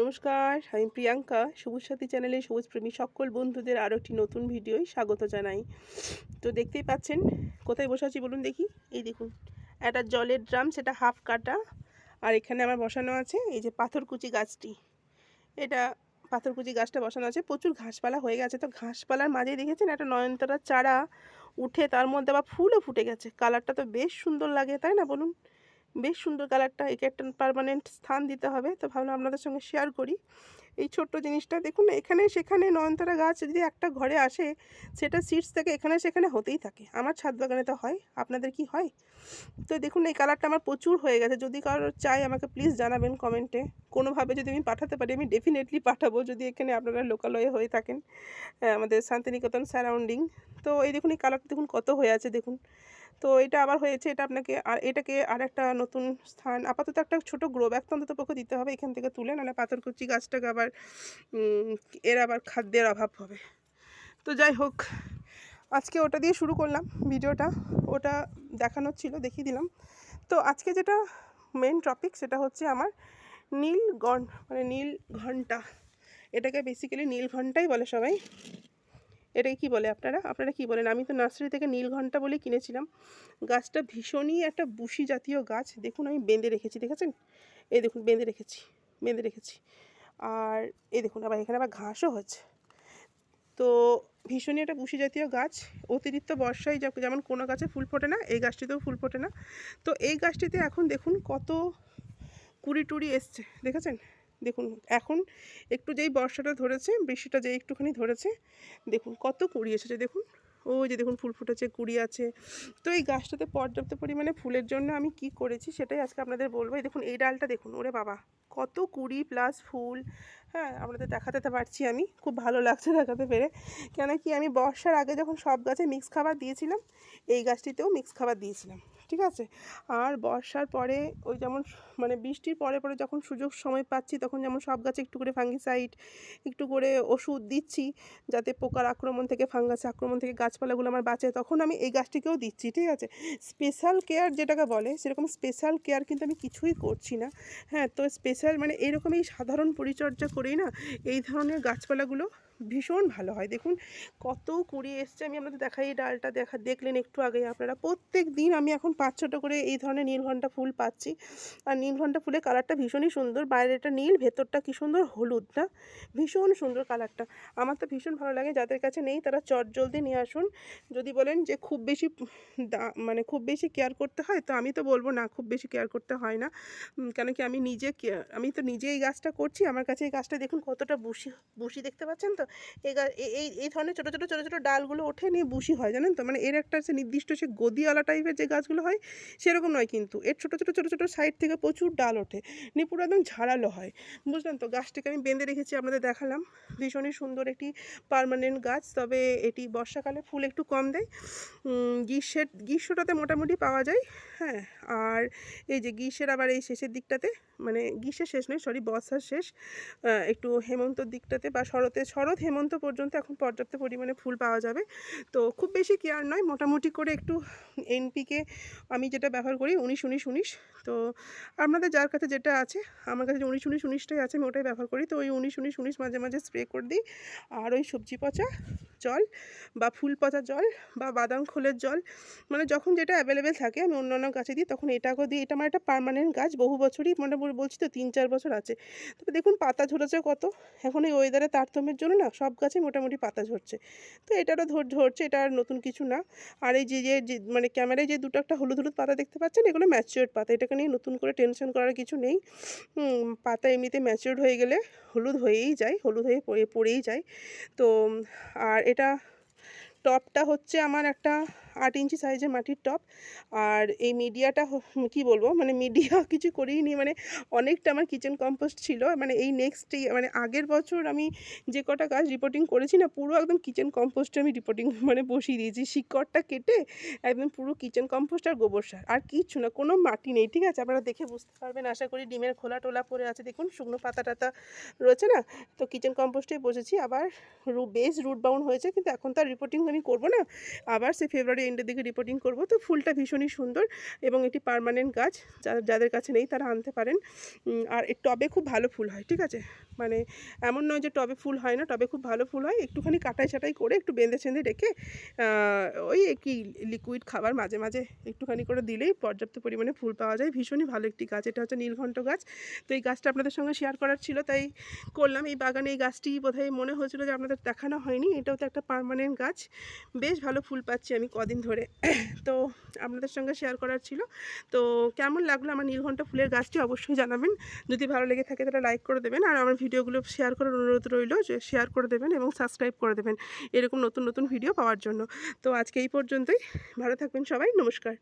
নমস্কার, আমি প্রিয়াঙ্কা। সবুজ সাথী চ্যানেলে সবুজ প্রেমী সকল বন্ধুদের আরও একটি নতুন ভিডিওয় স্বাগত জানাই। তো দেখতেই পাচ্ছেন, কোথায় বসে আছি বলুন দেখি। এই দেখুন, একটা জলের ড্রাম, সেটা হাফ কাটা। আর এখানে আমার বসানো আছে, এই যে পাথরকুচি গাছটি। এটা পাথরকুচি গাছটা বসানো আছে, প্রচুর ঘাসপালা হয়ে গেছে। তো ঘাসপালার মাঝে দেখেছেন, একটা নয়নতারার চারা উঠে, তার মধ্যে আবার ফুলও ফুটে গেছে। কালারটা তো বেশ সুন্দর লাগে, তাই না বলুন? বেশ সুন্দর কালারটা, একে একটা পার্মানেন্ট স্থান দিতে হবে। তো ভাবলাম আপনাদের সঙ্গে শেয়ার করি। এই ছোট্ট জিনিসটা, দেখুন এখানে সেখানে নয়নতারা গাছ যদি একটা ঘরে আসে, সেটা সিডস থেকে এখানে সেখানে হতেই থাকে। আমার ছাদ বাগানে তো হয়, আপনাদের কি হয়? তো দেখুন এই কালারটা আমার প্রচুর হয়ে গেছে। যদি কারোর চাই আমাকে প্লিজ জানাবেন কমেন্টে কোনোভাবে যদি আমি পাঠাতে পারি, আমি ডেফিনেটলি পাঠাবো যদি এখানে আপনারা লোকালয়ে হয়ে থাকেন। আমাদের শান্তিনিকেতন সারাউন্ডিং তো এই দেখুন, এই কালারটা দেখুন কত হয়ে আছে, দেখুন। তো এটা আবার হয়েছে, এটা আপনাকে আর এটাকে আর একটা নতুন স্থান, আপাতত একটা ছোটো গ্রো ব্যাগ তো অন্তত পক্ষে দিতে হবে, এখান থেকে তুলে নাহলে পাথরকুচি গাছটাকে আবার এর আবার খাদ্যের অভাব হবে। তো যাই হোক, আজকে ওটা দিয়ে শুরু করলাম ভিডিওটা, ওটা দেখানোর ছিল, দেখিয়ে দিলাম। তো আজকে যেটা মেন টপিক সেটা হচ্ছে আমার নীল গণ মানে নীল ঘণ্টা, এটাকে বেসিক্যালি নীল ঘন্টাই বলে সবাই। এটাকে কি বলে আপনারা? আপনারা কি বলেন? আমি তো নার্সারি থেকে নীল ঘণ্টা বলে কিনেছিলাম। গাছটা ভীষণই একটা বুশি জাতীয় গাছ। দেখুন, আমি বেঁধে রেখেছি, দেখেছেন? এই দেখুন, বেঁধে রেখেছি বেঁধে রেখেছি। আর এই দেখুন, আবার এখানে আবার ঘাসও হচ্ছে। তো ভীষণই একটা বুশি জাতীয় গাছ। অতিরিক্ত বর্ষায় যেমন কোনো গাছে ফুল ফোটে না, এই গাছটিতেও ফুল ফোটে না। তো এই গাছটিতে এখন দেখুন কত কুড়ি টুড়ি এসছে, দেখেছেন? দেখুন, এখন একটু যেই বর্ষাটা ধরেছে, বৃষ্টিটা যেই একটুখানি ধরেছে, দেখুন কত কুড়ি এসেছে, দেখুন। ওই যে দেখুন ফুল ফুটেছে, কুড়ি আছে। তো এই গাছটাতে পর্যাপ্ত পরিমাণে ফুলের জন্য আমি কি করেছি সেটাই আজকে আপনাদের বলব। এই দেখুন, এই ডালটা দেখুন, ওরে বাবা। কত কুড়ি প্লাস ফুল। হ্যাঁ আপনাদের দেখাতে পারছি আমি। খুব ভালো লাগছে দেখাতে পেরে। কেন কি আমি বর্ষার আগে যখন সব গাছে মিক্স খাবার দিয়েছিলাম, এই গাছটিতেও মিক্স খাবার দিয়েছিলাম। ঠিক আছে? আর বর্ষার পরে ওই যেমন মানে বৃষ্টির পরে পরে যখন সুযোগ সময় পাচ্ছি, তখন যেমন সব গাছে একটু করে ফাঙ্গিসাইড একটু করে ওষুধ দিচ্ছি, যাতে পোকার আক্রমণ থেকে ফাঙ্গাস আক্রমণ থেকে গাছপালাগুলো আমার বাঁচে, তখন আমি এই গাছটিকেও দিচ্ছি। ঠিক আছে? স্পেশাল কেয়ার যেটাকে বলে, সেরকম স্পেশাল কেয়ার কিন্তু আমি কিছুই করছি না। হ্যাঁ তো স্পেশাল মানে এরকমই সাধারণ পরিচর্যা করেই না এই ধরনের গাছপালাগুলো ভীষণ ভালো হয়। দেখুন, কত কুড়ি এসছে, আমি আপনাদের দেখাই এই ডালটা দেখা, দেখলেন একটু আগে আপনারা। প্রত্যেক দিন আমি এখন পাঁচ ছটা করে এই ধরনের নীলঘণ্টা ফুল পাচ্ছি। আর নীলঘণ্টা ফুলের কালারটা ভীষণই সুন্দর। বাইরেটা নীল, ভেতরটা কি সুন্দর হলুদ না? ভীষণ সুন্দর কালারটা। আমার তো ভীষণ ভালো লাগে, যাদের কাছে নেই তারা চট জলদি নিয়ে আসুন। যদি বলেন যে খুব বেশি মানে খুব বেশি কেয়ার করতে হয়, তো আমি তো বলব না, খুব বেশি কেয়ার করতে হয় না। কেন কি আমি নিজে আমি তো নিজে এই গাছটা করছি, আমার কাছে এই গাছটা দেখুন কতটা বুশি বুশি দেখতে পাচ্ছেন তো? এ- এই এই ধরনের ছোটো ছোটো ছোটো ছোটো ডালগুলো ওঠে নিয়ে বুশি হয়, জানেন তো? মানে এর একটা সে নির্দিষ্ট সে গদিওয়ালা টাইপের যে গাছগুলো হয়, সেরকম নয় কিন্তু। এর ছোটো ছোটো ছোটো ছোটো সাইড থেকে প্রচুর ডাল ওঠে, নিয়ে পুরো একদম ঝাড়ালো হয়। বুঝলেন তো? গাছটিকে আমি বেঁধে রেখেছি, আপনাদের দেখালাম। ভীষণই সুন্দর একটি পার্মানেন্ট গাছ, তবে এটি বর্ষাকালে ফুল একটু কম দেয়। গ্রীষ্মের, গ্রীষ্মটাতে মোটামুটি পাওয়া যায় হ্যাঁ? আর এই যে গ্রীষ্মের আবার এই শেষের দিকটাতে মানে গ্রীষ্মের শেষ নয় সরি বর্ষার শেষ একটু হেমন্তর দিকটাতে বা শরতে শরৎ হেমন্ত পর্যন্ত এখন পর্যাপ্ত পরিমাণে ফুল পাওয়া যাবে। তো খুব বেশি কেয়ার নয়, মোটামুটি করে একটু এনপিকে আমি যেটা ব্যবহার করি উনিশ উনিশ উনিশ। তো আপনাদের যার কাছে যেটা আছে, আমার কাছে উনিশ উনিশ, উনিশটাই আছে, আমি ওটাই ব্যবহার করি। তো ওই উনিশ উনিশ উনিশ মাঝে মাঝে স্প্রে করে দিই। আর ওই সবজি পচা জল বা ফুল পচা জল বা বাদাম খোলের জল মানে যখন যেটা অ্যাভেলেবেল থাকে আমি অন্য অন্য গাছে দিই, তখন এটাকেও দিই। এটা আমার একটা পার্মানেন্ট গাছ, বহু বছরই মোটামুটি বলছি তো তিন চার বছর আছে। তবে দেখুন পাতা ঝরেছে কত। এখন এই ওয়েদারে তারতম্যের জন্য না সব গাছে মোটামুটি পাতা ঝরছে। তো এটারও ধর ঝরছে, এটা আর নতুন কিছু না। আর এই যে যে মানে ক্যামেরায় যে দুটো একটা হলুদ হলুদ পাতা দেখতে পাচ্ছেন, এগুলো ম্যাচিওর্ড পাতা। এটাকে নিয়ে নতুন করে টেনশন করার কিছু নেই। পাতা এমনিতে ম্যাচিওর্ড হয়ে গেলে হলুদ হয়েই যায়, হলুদ হয়ে পড়ে পড়েই যায়। তো, আর এটা টপটা হচ্ছে আমার একটা আট ইঞ্চি সাইজের মাটির টপ আর এই মিডিয়াটা কি বলব? মানে মিডিয়া কিছু করেই নি মানে অনেকটা আমার কিচেন কম্পোস্ট ছিল। মানে এই নেক্সট মানে আগের বছর আমি যে কটা গাছ রিপোর্টিং করেছি না, পুরো একদম কিচেন কম্পোস্টে আমি রিপোর্টিং মানে বসিয়ে দিয়েছি। শিকড়টা কেটে একদম পুরো কিচেন কম্পোস্ট আর গোবর সার। আর কিচ্ছু না, কোনো মাটি নেই, ঠিক আছে? আপনারা দেখে বুঝতে পারবেন, আশা করি ডিমের খোলা টোলা পড়ে আছে। দেখুন, শুকনো পাতা টাতা রয়েছে না? তো কিচেন কম্পোস্টেই বসেছি। আবার রু বেশ রুট বাউন্ড হয়েছে, কিন্তু এখন তো আর রিপোর্টিং আমি করব না। আবার সে ফেব্রুয়ারি এন্ডের দিকে রিপোর্টিং করব। তো ফুলটা ভীষণই সুন্দর এবং এটি পারমানেন্ট গাছ যাদের কাছে নেই তারা আনতে পারেন। আর এই টবে খুব ভালো ফুল হয়, ঠিক আছে? মানে এমন নয় যে টবে ফুল হয় না, টবে খুব ভালো ফুল হয়। একটুখানি কাটাই ছাটাই করে একটু বেঁধে চেঁধে রেখে ওই কি লিকুইড খাবার মাঝে মাঝে একটুখানি করে দিলেই পর্যাপ্ত পরিমাণে ফুল পাওয়া যায়। ভীষণই ভালো একটি গাছ। এটা হচ্ছে নীলঘণ্ট গাছ। তো এই গাছটা আপনাদের সঙ্গে শেয়ার করার ছিল, তাই করলাম। এই বাগানে এই গাছটি বোধহয় মনে হয়েছিল যে আপনাদের দেখানো হয়নি। এটাও তো একটা পারমানেন্ট গাছ। বেশ ভালো ফুল পাচ্ছি আমি কদিন ধরে। তো আপনাদের সঙ্গে শেয়ার করার ছিল। তো কেমন লাগল আমার নীলঘণ্ট ফুলের গাছটি অবশ্যই জানাবেন। যদি ভালো লেগে থাকে তাহলে লাইক করে দেবেন। আর আমার ভিডিওগুলো শেয়ার করার অনুরোধ রইল যে শেয়ার করে দেবেন এবং সাবস্ক্রাইব করে দেবেন। এরকম নতুন নতুন ভিডিও পাওয়ার জন্য। তো আজকে এই পর্যন্তই। ভালো থাকবেন সবাই। নমস্কার।